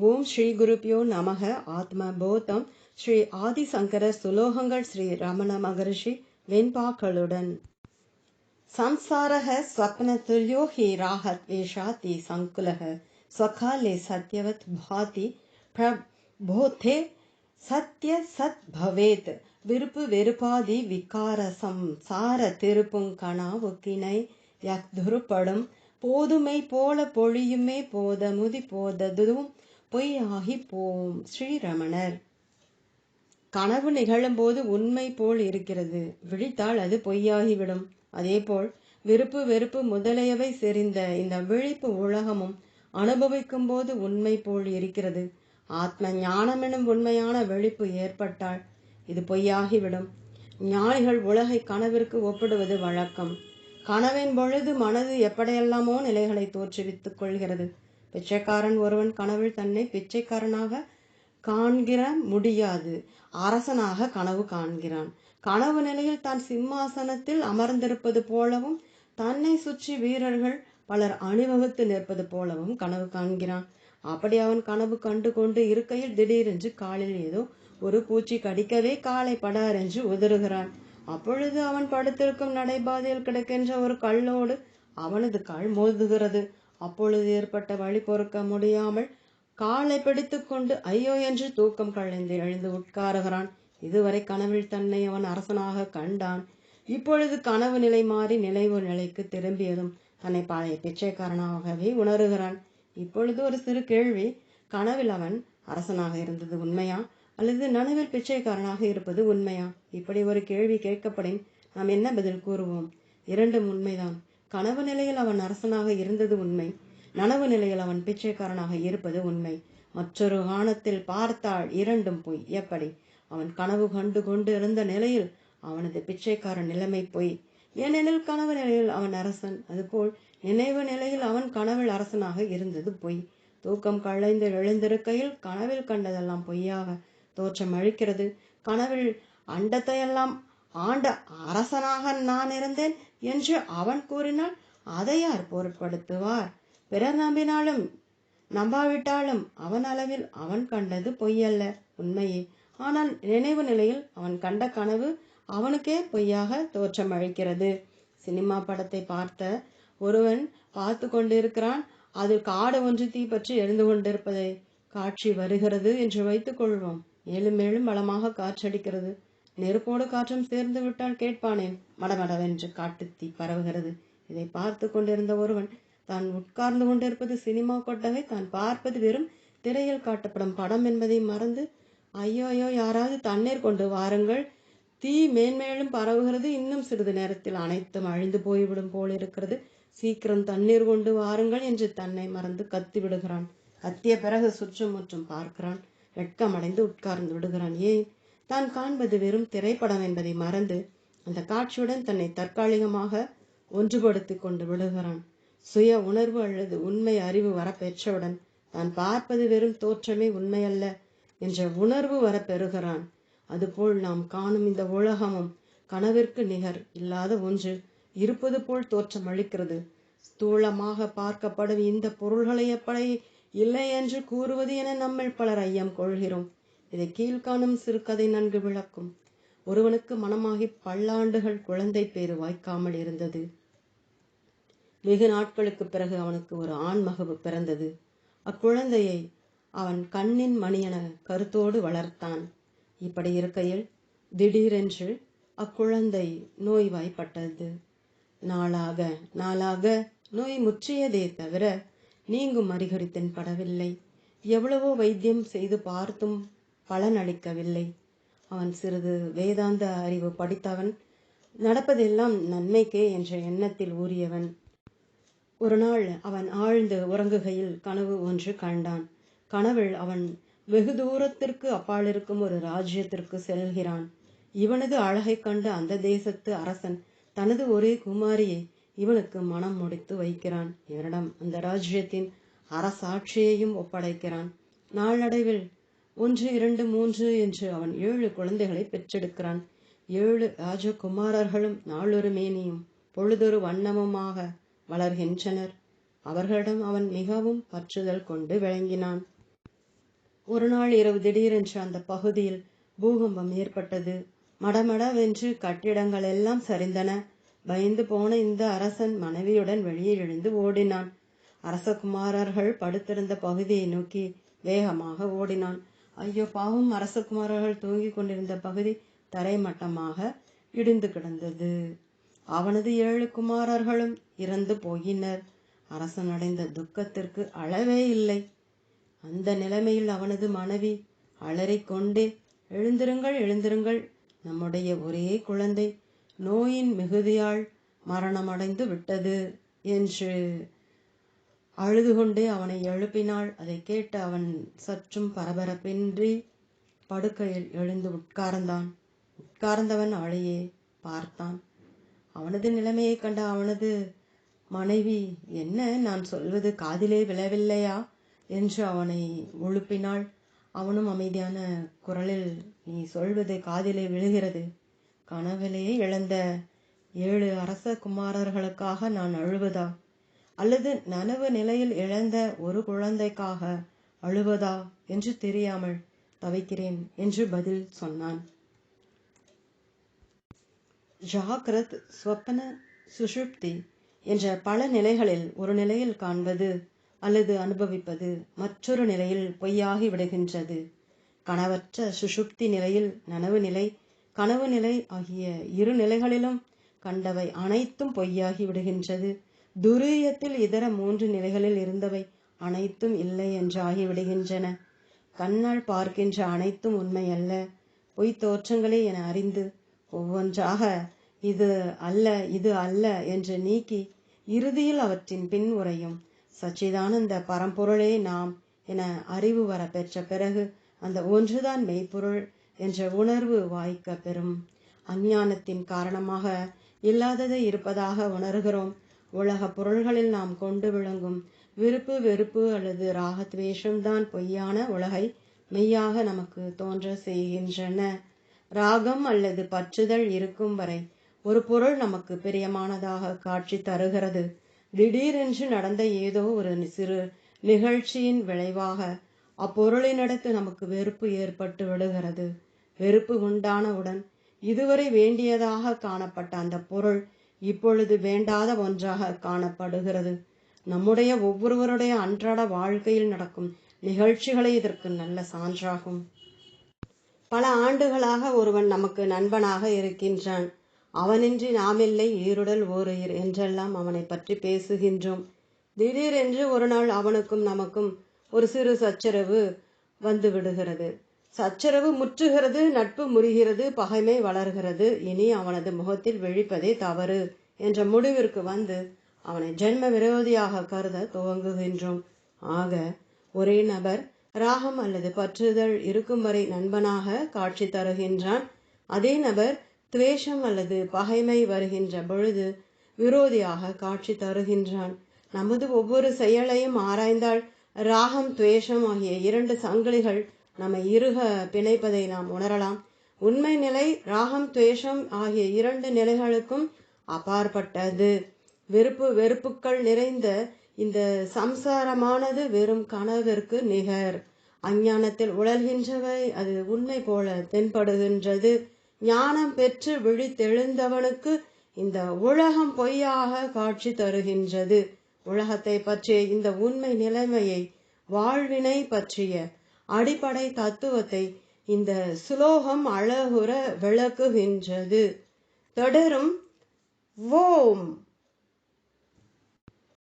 ஓம் ஸ்ரீ குருப்பியோ நமக. ஆத்ம போதம் ஸ்ரீ ஆதிசங்கர சுலோகங்கள் ஸ்ரீ ரமண மகரிஷி வெண்பாக்களுடன். சம்சாரக ஸ்வப்ன துல்யோ ராகத் வேஷாதி சங்குலக. ஸ்வகாலே சத்யவத் பாதி பிரபோத்தே சத்ய சத் பவேத். விருப்பு வெறுப்பாதி விகார சம்சார திருப்பும் கணாவுக்கிணை யக்துருப்படும். போதுமை போல பொழியுமே போத முதி போததும் பொய்யாகி போம் ஸ்ரீரமணர். கனவு நிகழும்போது உண்மை போல் இருக்கிறது. விழித்தால் அது பொய்யாகிவிடும். அதேபோல் விருப்பு வெறுப்பு முதலியவை செறிந்த இந்த விழிப்பு உலகமும் அனுபவிக்கும் போது உண்மை போல் இருக்கிறது. ஆத்ம ஞானமெனும் உண்மையான விழிப்பு ஏற்பட்டால் இது பொய்யாகிவிடும். ஞானிகள் உலகை கனவிற்கு ஒப்பிடுவது வழக்கம். கனவின் பொழுது மனது எப்படியெல்லாமோ நிலைகளை தோற்றுவித்துக் கொள்கிறது. பிச்சைக்காரன் ஒருவன் கனவில் தன்னை பிச்சைக்காரனாக காண்கிற முடியாது. அரசனாக கனவு காண்கிறான். கனவு நிலையில் தான் சிம்மாசனத்தில் அமர்ந்திருப்பது போலவும் தன்னை சுற்றி வீரர்கள் பலர் அணிவகுத்து நிற்பது போலவும் கனவு காண்கிறான். அப்படி அவன் கனவு கண்டு கொண்டு இருக்கையில் திடீரென்று காலில் ஏதோ ஒரு பூச்சி கடிக்கவே காலை படாரென்று உதறுகிறான் அப்பொழுது அவன் படுத்திருக்கும் நடைபாதையில் கிடக்கின்ற ஒரு கல்லோடு அவனது கால் மோதுகிறது. அப்பொழுது ஏற்பட்ட வழி பொறுக்க முடியாமல் காலை பிடித்து கொண்டு ஐயோ என்று தூக்கம் களைந்து எழுந்து உட்காருகிறான். இதுவரை கனவில் தன்னை அவன் அரசனாக கண்டான். இப்பொழுது கனவு நிலை மாறி நினைவு நிலைக்கு திரும்பியதும் தன்னை பழைய பிச்சைக்காரனாகவே உணர்கிறான். இப்பொழுது ஒரு சிறு கேள்வி கனவில் அவன் அரசனாக இருந்தது உண்மையா? அல்லது நனவில் பிச்சைக்காரனாக இருப்பது உண்மையா? இப்படி ஒரு கேள்வி கேட்கப்படின் நாம் என்ன பதில் கூறுவோம்? இரண்டும் உண்மைதான். கனவு நிலையில் அவன் அரசனாக இருந்தது உண்மை. நனவு நிலையில் அவன் பிச்சைக்காரனாக இருப்பது உண்மை. மற்றொரு காணத்தில் பார்த்தால் இரண்டும் பொய். எப்படி? அவன் கனவு கண்டு கொண்டு இருந்த நிலையில் அவனது பிச்சைக்காரன் நிலைமை பொய். ஏனெனில் கனவு நிலையில் அவன் அரசன். அதுபோல் நினைவு நிலையில் அவன் கனவில் அரசனாக இருந்தது பொய். தூக்கம் களைந்து எழுந்திருக்கையில் கனவில் கண்டதெல்லாம் பொய்யாக தோற்றம் அழிக்கிறது கனவில் அண்டத்தையெல்லாம் ஆண்ட அரசனாக நான் இருந்தேன். என்று அவன் கூறினால் அதை யார் பொருட்படுத்துவார்? பிறர் நம்பினாலும் நம்பாவிட்டாலும் அவன் அளவில் அவன் கண்டது பொய்யல்ல உண்மையே. ஆனால் நினைவு நிலையில் அவன் கண்ட கனவு அவனுக்கே பொய்யாக தோற்றமளிக்கிறது. சினிமா படத்தை பார்த்த ஒருவன் பார்த்து கொண்டிருக்கிறான் அது காடு ஒன்று தீப்பற்றி எரிந்து கொண்டிருப்பதை காட்சி வருகிறது என்று வைத்துக் கொள்வோம். மேலும் மேலும் பலமாக காற்றடிக்கிறது. நெருப்போடு காற்றும் சேர்ந்து விட்டால் கேட்பானேன். மடமடவென்று காட்டுத்தீ தீ பரவுகிறது. இதை பார்த்து கொண்டிருந்த ஒருவன் தான் உட்கார்ந்து கொண்டிருப்பது சினிமா கொட்டகை தான் பார்ப்பது வெறும் திரையில் காட்டப்படும் படம் என்பதை மறந்து ஐயோ ஐயோ யாராவது தண்ணீர் கொண்டு வாருங்கள். தீ மேன்மேலும் பரவுகிறது. இன்னும் சிறிது நேரத்தில் அனைத்தும் அழிந்து போய்விடும் போல் இருக்கிறது. சீக்கிரம் தண்ணீர் கொண்டு வாருங்கள் என்று தன்னை மறந்து கத்தி விடுகிறான். கத்திய பிறகு சுற்றும் முற்றும் பார்க்கிறான். வெட்கமடைந்து உட்கார்ந்து விடுகிறான். ஏன் தான் காண்பது வெறும் திரைப்படம் என்பதை மறந்து அந்த காட்சியுடன் தன்னை தற்காலிகமாக ஒன்றுபடுத்திக் கொண்டு விடுகிறான் சுய உணர்வு அல்லது உண்மை அறிவு வர பெற்றவுடன் தான் பார்ப்பது வெறும் தோற்றமே உண்மையல்ல என்ற உணர்வு வர பெறுகிறான் அதுபோல் நாம் காணும் இந்த உலகமும் கனவிற்கு நிகர் இல்லாத ஒன்று இருப்பது போல் தோற்றம் அளிக்கிறது. ஸ்தூலமாக பார்க்கப்படும் இந்த பொருள்களை எப்படி இல்லை என்று கூறுவது என நம்மில் பலர் ஐயம் கொள்கிறோம். இதை கீழ்காணும் சிறுகதை நன்கு விளக்கும். ஒருவனுக்கு மனமாகி பல்லாண்டுகள் குழந்தை பேறு வாய்க்காமல் இருந்தது. வெகு நாட்களுக்கு பிறகு அவனுக்கு ஒரு ஆண் மகவு பிறந்தது. அக்குழந்தையை அவன் கண்ணின் மணியென கருத்தோடு வளர்த்தான். இப்படி இருக்கையில் திடீரென்று அக்குழந்தை நோய்வாய்ப்பட்டது. நாளாக நாளாக நோய் முற்றியதே தவிர நீங்கும் அறிகுறி தென்படவில்லை. எவ்வளவோ வைத்தியம் செய்து பார்த்தும் பலன் அளிக்கவில்லை அவன் சிறிது வேதாந்த அறிவு படித்தவன் நடப்பதெல்லாம் நன்மைக்கே என்ற எண்ணத்தில் ஊறியவன். ஒரு நாள் அவன் ஆழ்ந்து உறங்குகையில் கனவு ஒன்று கண்டான். கனவில் அவன் வெகு தூரத்திற்கு அப்பால் இருக்கும் ஒரு ராஜ்யத்திற்கு செல்கிறான். இவனது அழகை கண்டு அந்த தேசத்து அரசன் தனது ஒரே குமாரியை இவனுக்கு மனம் முடித்து வைக்கிறான். இவனிடம் அந்த ராஜ்யத்தின் அரசாட்சியையும் ஒப்படைக்கிறான். நாளடைவில் ஒன்று இரண்டு மூன்று என்று அவன் ஏழு குழந்தைகளை பெற்றெடுக்கிறான். ஏழு ராஜகுமாரர்களும் நாளொரு மேனியும் பொழுதொரு வண்ணமுமாக வளர்கின்றனர். அவர்களிடம் அவன் மிகவும் பற்றுதல் கொண்டு விளங்கினான். ஒரு நாள் இரவு திடீரென்று அந்த பகுதியில் பூகம்பம் ஏற்பட்டது. மடமடவென்று கட்டிடங்கள் எல்லாம் சரிந்தன. பயந்து போன இந்த அரசன் மனைவியுடன் வெளியே எழுந்து ஓடினான். அரசகுமாரர்கள் படுத்திருந்த பகுதியை நோக்கி வேகமாக ஓடினான். ஐயோ பாவம் அரசகுமாரர்கள் தூங்கிக் கொண்டிருந்த பகுதி தரைமட்டமாக இடிந்து கிடந்தது. அவனது ஏழு குமாரர்களும் இறந்து போயினர் அரசன் அடைந்த துக்கத்திற்கு அளவே இல்லை. அந்த நிலைமையில் அவனது மனைவி அலறிக்கொண்டே எழுந்திருங்கள் எழுந்திருங்கள். நம்முடைய ஒரே குழந்தை நோயின் மிகுதியால் மரணமடைந்து விட்டது என்று அழுது கொண்டே அவனை எழுப்பினாள். அதை கேட்டு அவன் சற்றும் பரபரப்பின்றி படுக்கையில் எழுந்து உட்கார்ந்தான். உட்கார்ந்தவன் அவளையே பார்த்தான். அவனது நிலைமையை கண்ட அவனது மனைவி என்ன நான் சொல்வது காதிலே விழவில்லையா? என்று அவனை ஒழுப்பினாள் அவனும் அமைதியான குரலில் நீ சொல்வது காதிலே விழுகிறது. கனவிலேயே இழந்த ஏழு அரச குமாரர்களுக்காக நான் அழுவதா? அல்லது நனவு நிலையில் இழந்த ஒரு குழந்தைக்காக அழுவதா என்று தெரியாமல் தவிக்கிறேன் என்று பதில் சொன்னான். ஜாகிரத் ஸ்வப்பன சுஷுப்தி என்ற பல நிலைகளில் ஒரு நிலையில் காண்பது அல்லது அனுபவிப்பது மற்றொரு நிலையில் பொய்யாகி விடுகின்றது. கனவற்ற சுஷுப்தி நிலையில் நனவு நிலை கனவு நிலை ஆகிய இரு நிலைகளிலும் கண்டவை அனைத்தும் பொய்யாகி விடுகின்றது. துரியத்தில் இதர மூன்று நிலைகளில் இருந்தவை அனைத்தும் இல்லை என்று ஆகிவிடுகின்றன. கண்ணால் பார்க்கின்ற அனைத்தும் உண்மை அல்ல. பொய் தோற்றங்களே என அறிந்து ஒவ்வொன்றாக இது அல்ல இது அல்ல என்று நீக்கி இறுதியில் அவற்றின் பின் உரையும் சச்சிதானந்த பரம்பொருளே நாம் என அறிவு வர பெற்ற பிறகு அந்த ஒன்றுதான் மெய்ப்பொருள் என்ற உணர்வு வாய்க்க பெறும். அஞ்ஞானத்தின் காரணமாக இல்லாததை இருப்பதாக உணர்கிறோம். உலக பொருள்களில் நாம் கொண்டு விளங்கும் விருப்பு வெறுப்பு அல்லது ராகத்வேஷம்தான் பொய்யான உலகை மெய்யாக நமக்கு தோன்ற செய்கின்றன. ராகம் அல்லது பற்றுதல் இருக்கும் வரை ஒரு பொருள் நமக்கு பிரியமானதாக காட்சி தருகிறது. திடீரென்று நடந்த ஏதோ ஒரு சிறு நிகழ்ச்சியின் விளைவாக அப்பொருளினிடத்து நமக்கு வெறுப்பு ஏற்பட்டு விடுகிறது. வெறுப்பு உண்டானவுடன் இதுவரை வேண்டியதாக காணப்பட்ட அந்த பொருள் இப்பொழுது வேண்டாத ஒன்றாக காணப்படுகிறது. நம்முடைய ஒவ்வொருவருடைய அன்றாட வாழ்க்கையில் நடக்கும் நிகழ்ச்சிகளே இதற்கு நல்ல சான்றாகும். பல ஆண்டுகளாக ஒருவன் நமக்கு நண்பனாக இருக்கின்றான். அவனின்றி நாமில்லை ஈருடல் ஓருயிர் என்றெல்லாம் அவனை பற்றி பேசுகின்றோம். திடீரென்று ஒரு நாள் அவனுக்கும் நமக்கும் ஒரு சிறு சச்சரவு வந்து விடுகிறது சச்சரவு முற்றுகிறது நட்பு முறிகிறது பகைமை வளர்கிறது. இனி அவனது முகத்தில் விழிப்பதே தவறு என்ற முடிவிற்கு வந்து அவனை ஜென்ம விரோதியாக கருத துவங்குகின்றோம். ஆக ஒரே நபர் ராகம் அல்லது பற்றுதல் இருக்கும் வரை நண்பனாக காட்சி தருகின்றான். அதே நபர் துவேஷம் அல்லது பகைமை வருகின்ற பொழுது விரோதியாக காட்சி தருகின்றான். நமது ஒவ்வொரு செயலையும் ஆராய்ந்தால் ராகம் துவேஷம் ஆகிய இரண்டு சங்கிலிகள் நம்ம இருக பிணைப்பதை நாம் உணரலாம். உண்மை நிலை ராகம் துவேஷம் ஆகிய இரண்டு நிலைகளுக்கும் அப்பாற்பட்டது. வெறுப்பு வெறுப்புக்கள் நிறைந்த இந்த சம்சாரமானது வெறும் கனவிற்கு நிகர். அஞ்ஞானத்தில் உழல்கின்றவை அது உண்மை போல தென்படுகின்றது. ஞானம் பெற்று விழித்தெழுந்தவனுக்கு இந்த உலகம் பொய்யாக காட்சி தருகின்றது. உலகத்தை பற்றிய இந்த உண்மை நிலைமையை வாழ்வினை பற்றிய அடிப்படை தத்துவத்தை இந்த சுலோகம் அழகுற விளக்குகின்றது. தொடரும். ஓம்.